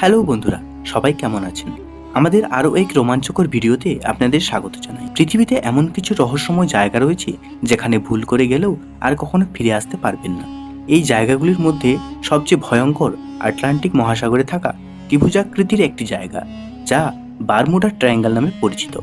Hello বন্ধুরা, সবাই কেমন আছেন? আমাদের আরও এক রোমাঞ্চকর ভিডিওতে আপনাদের স্বাগত জানাই। পৃথিবীতে এমন কিছু রহস্যময় জায়গা রয়েছে, যেখানে ভুল করে গেলেও আর কখনো ফিরে আসতে পারবেন না। এই জায়গাগুলির মধ্যে সবচেয়ে ভয়ঙ্কর আটলান্টিক মহাসাগরে থাকা ত্রিভুজাকৃতির একটি জায়গা, যা বারমুডা ট্রায়াঙ্গেল নামে পরিচিত।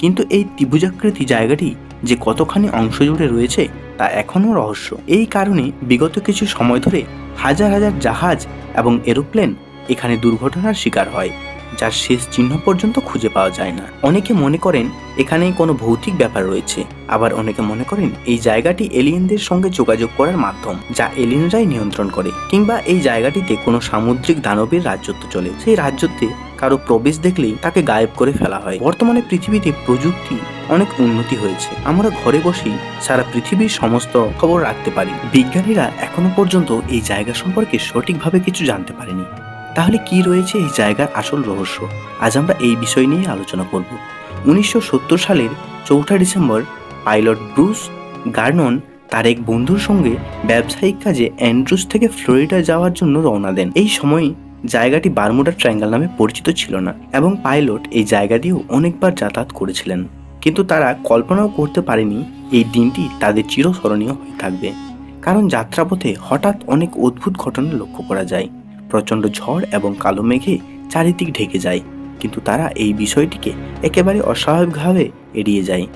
কিন্তু এই ত্রিভুজাকৃতি জায়গাটি যে কতখানি অংশ জুড়ে রয়েছে, তা এখনও রহস্য। এই কারণে বিগত কিছু সময় ধরে হাজার হাজার জাহাজ এবং এরোপ্লেন এখানে দুর্ঘটনার শিকার হয়, যার শেষ চিহ্ন পর্যন্ত খুঁজে পাওয়া যায় না। অনেকে মনে করেন এখানে কোনো ভৌতিক ব্যাপার রয়েছে। আবার অনেকে মনে করেন এই জায়গাটি এলিয়েনদের সঙ্গে যোগাযোগ করার মাধ্যম, যা এলিয়েনরাই নিয়ন্ত্রণ করে, কিংবা এই জায়গাটিতে কোনো সামুদ্রিক দানবের রাজ্যত্ব চলে। সেই রাজ্যত্বে কারও প্রবেশ দেখলেই তাকে গায়েব করে ফেলা হয়। বর্তমানে পৃথিবীতে প্রযুক্তি অনেক উন্নতি হয়েছে। আমরা ঘরে বসেই সারা পৃথিবীর সমস্ত খবর রাখতে পারি। বিজ্ঞানীরা এখনও পর্যন্ত এই জায়গা সম্পর্কে সঠিকভাবে কিছু জানতে পারেনি। তাহলে কি রয়েছে এই জায়গার আসল রহস্য? আজ আমরা এই বিষয় নিয়ে আলোচনা করব। উনিশশো সত্তর সালের চৌঠা ডিসেম্বর, পাইলট ব্রুস গার্নন তার এক বন্ধুর সঙ্গে ব্যবসায়িক কাজে অ্যান্ড্রুস থেকে ফ্লোরিডা যাওয়ার জন্য রওনা দেন। এই সময় জায়গাটি বারমুডা ট্রায়াঙ্গেল নামে পরিচিত ছিল না এবং পাইলট এই জায়গা দিয়েও অনেকবার যাতায়াত করেছিলেন। কিন্তু তারা কল্পনাও করতে পারেনি এই দিনটি তাদের চিরস্মরণীয় হয়ে থাকবে। কারণ যাত্রাপথে হঠাৎ অনেক অদ্ভুত ঘটনা লক্ষ্য করা যায়। প্রচণ্ড ঝড় এবং কালো মেঘে চারিদিক ঢেকে যায়, কিন্তু তারা এই বিষয়টিকে একেবারে অস্বাভাবিকভাবে এড়িয়ে যায়।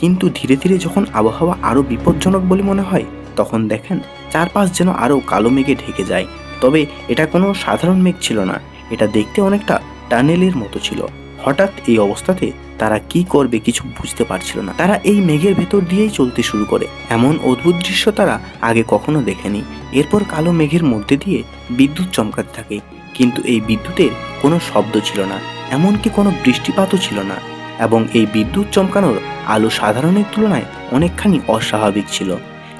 কিন্তু ধীরে ধীরে যখন আবহাওয়া আরও বিপজ্জনক বলে মনে হয়, তখন দেখেন চারপাশ যেন আরও কালো মেঘে ঢেকে যায়। তবে এটা কোনো সাধারণ মেঘ ছিল না, এটা দেখতে অনেকটা টানেলের মতো ছিল। হঠাৎ এই অবস্থাতে তারা কি করবে কিছু বুঝতে পারছিল না। তারা এই মেঘের ভেতর দিয়েই চলতে শুরু করে। এমন অদ্ভুত দৃশ্য তারা আগে কখনো দেখেনি। এরপর কালো মেঘের মধ্যে দিয়ে বিদ্যুৎ চমকাতে থাকে। কিন্তু এই বিদ্যুতের কোনো শব্দ ছিল না, এমনকি কোনো বৃষ্টিপাতও ছিল না। এবং এই বিদ্যুৎ চমকানোর আলো সাধারণের তুলনায় অনেকখানি অস্বাভাবিক ছিল।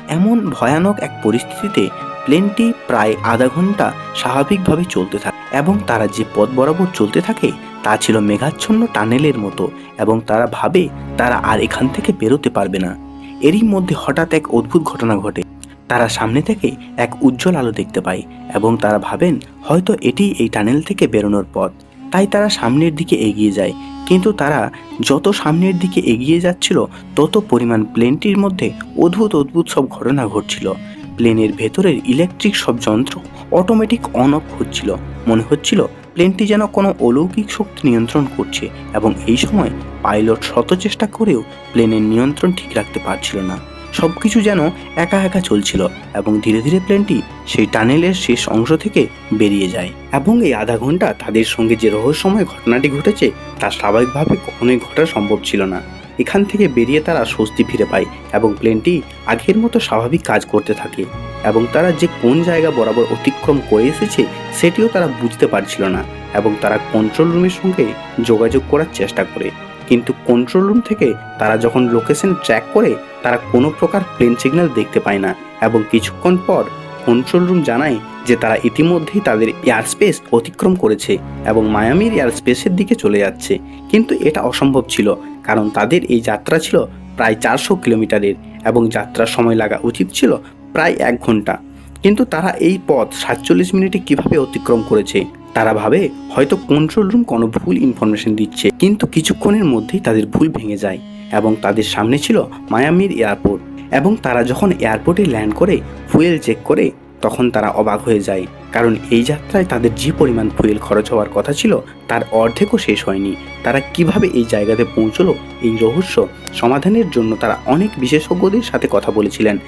এমন ভয়ানক এক পরিস্থিতিতে প্লেনটি প্রায় আধা ঘণ্টা স্বাভাবিকভাবে চলতে থাকে এবং তারা যে পথ বরাবর চলতে থাকে তা ছিল মেঘাচ্ছন্ন টানেলের মতো এবং তারা ভাবে তারা আর এখান থেকে বেরোতে পারবে না। এরই মধ্যে হঠাৎ এক অদ্ভুত ঘটনা ঘটে। তারা সামনে থেকে এক উজ্জ্বল আলো দেখতে পায় এবং তারা ভাবেন হয়তো এটি এই টানেল থেকে বেরোনোর পথ। তাই তারা সামনের দিকে এগিয়ে যায়। কিন্তু তারা যত সামনের দিকে এগিয়ে যাচ্ছিল, তত পরিমাণ প্লেনটির মধ্যে অদ্ভুত অদ্ভুত সব ঘটনা ঘটছিল। প্লেনের ভেতরের ইলেকট্রিক সব যন্ত্র অটোমেটিক অন অফ হচ্ছিল। মনে হচ্ছিল প্লেনটি যেন কোনো অলৌকিক শক্তি নিয়ন্ত্রণ করছে এবং এই সময় পাইলট শত চেষ্টা করেও প্লেনের নিয়ন্ত্রণ ঠিক রাখতে পারছিল না। সব কিছু যেন একা একা চলছিল এবং ধীরে ধীরে প্লেনটি সেই টানেলের শেষ অংশ থেকে বেরিয়ে যায় এবং এই আধা ঘণ্টা তাদের সঙ্গে যে রহস্যময় ঘটনাটি ঘটেছে তা স্বাভাবিকভাবে কখনোই ঘটা সম্ভব ছিল না। এখান থেকে বেরিয়ে তারা স্বস্তি ফিরে পায় এবং প্লেনটি আগের মতো স্বাভাবিক কাজ করতে থাকে এবং তারা যে কোন জায়গা বরাবর অতিক্রম করে এসেছে সেটিও তারা বুঝতে পারছিল না এবং তারা কন্ট্রোল রুমের সঙ্গে যোগাযোগ করার চেষ্টা করে। কিন্তু কন্ট্রোল রুম থেকে তারা যখন লোকেশন ট্র্যাক করে, তারা কোনো প্রকার প্লেন সিগন্যাল দেখতে পায় না এবং কিছুক্ষণ পর কন্ট্রোল রুম জানায় যে তারা ইতিমধ্যেই তাদের এয়ার স্পেস অতিক্রম করেছে এবং মায়ামির এয়ার স্পেসের দিকে চলে যাচ্ছে। কিন্তু এটা অসম্ভব ছিল, কারণ তাদের এই যাত্রা ছিল প্রায় চারশো কিলোমিটারের এবং যাত্রার সময় লাগা উচিত ছিল প্রায় এক ঘণ্টা। কিন্তু তারা এই পথ সাতচল্লিশ মিনিটে কীভাবে অতিক্রম করেছে, তারা ভাবে হয়তো কন্ট্রোল রুম কোনো ভুল ইনফরমেশন দিচ্ছে, কিন্তু কিছুক্ষণের মধ্যেই তাদের ভুল ভেঙে যায় এবং তাদের সামনে ছিল মায়ামির এয়ারপোর্ট এবং তারা যখন এয়ারপোর্টে ল্যান্ড করে ফুয়েল চেক করে, তখন তারা অবাক হয়ে যায়। কারণ এই যাত্রায় তাদের যে পরিমাণ ফুয়েল খরচ হওয়ার কথা ছিল, তার অর্ধেকও শেষ হয়নি। তারা কীভাবে এই জায়গাতে পৌঁছলো, এই রহস্য সমাধানের জন্য তারা অনেক বিশেষজ্ঞদের সাথে কথা বলেছিলেন।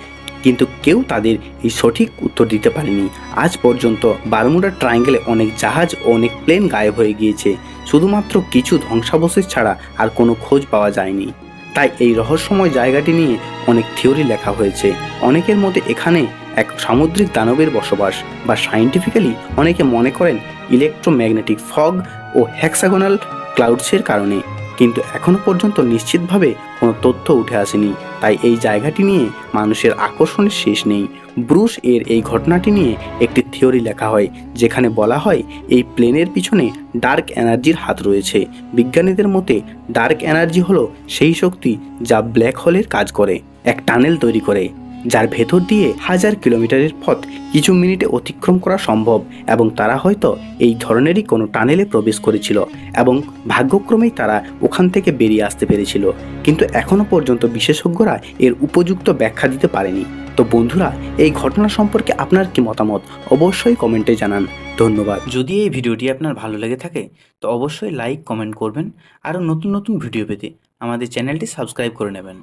কিন্তু কেউ তাদের এই সঠিক উত্তর দিতে পারেনি। আজ পর্যন্ত বারমুডা ট্রায়াঙ্গেলে অনেক জাহাজ ও অনেক প্লেন গায়েব হয়ে গিয়েছে। শুধুমাত্র কিছু ধ্বংসাবশেষ ছাড়া আর কোনো খোঁজ পাওয়া যায়নি। তাই এই রহস্যময় জায়গাটি নিয়ে অনেক থিওরি লেখা হয়েছে। অনেকের মতে এখানে এক সামুদ্রিক দানবের বসবাস বা সাইন্টিফিক্যালি অনেকে মনে করেন ইলেকট্রোম্যাগনেটিক ফগ ও হ্যাক্সাগোনাল ক্লাউডসের কারণে। কিন্তু এখনও পর্যন্ত নিশ্চিতভাবে কোনো তথ্য উঠে আসেনি। তাই এই জায়গাটি নিয়ে মানুষের আকর্ষণের শেষ নেই। ব্রুশ এর এই ঘটনাটি নিয়ে একটি থিওরি লেখা হয়, যেখানে বলা হয়, এই প্লেনের পিছনে ডার্ক এনার্জির হাত রয়েছে। বিজ্ঞানীদের মতে, ডার্ক এনার্জি হলো সেই শক্তি যা ব্ল্যাক হোলের কাজ করে, এক টানেল তৈরি করে। যার ভেতর দিয়ে হাজার কিলোমিটারের পথ কিছু মিনিটে অতিক্রম করা সম্ভব এবং তারা হয়তো এই ধরনেরই কোনো টানেলে প্রবেশ করেছিল এবং ভাগ্যক্রমেই তারা ওখান থেকে বেরিয়ে আসতে পেরেছিল। কিন্তু এখনও পর্যন্ত বিশেষজ্ঞরা এর উপযুক্ত ব্যাখ্যা দিতে পারেনি। তো বন্ধুরা, এই ঘটনা সম্পর্কে আপনার কি মতামত? অবশ্যই কমেন্টে জানান। ধন্যবাদ। যদি এই ভিডিওটি আপনার ভালো লেগে থাকে, তো অবশ্যই লাইক, কমেন্ট করবেন। আরও নতুন নতুন ভিডিও পেতে আমাদের চ্যানেলটি সাবস্ক্রাইব করে নেবেন।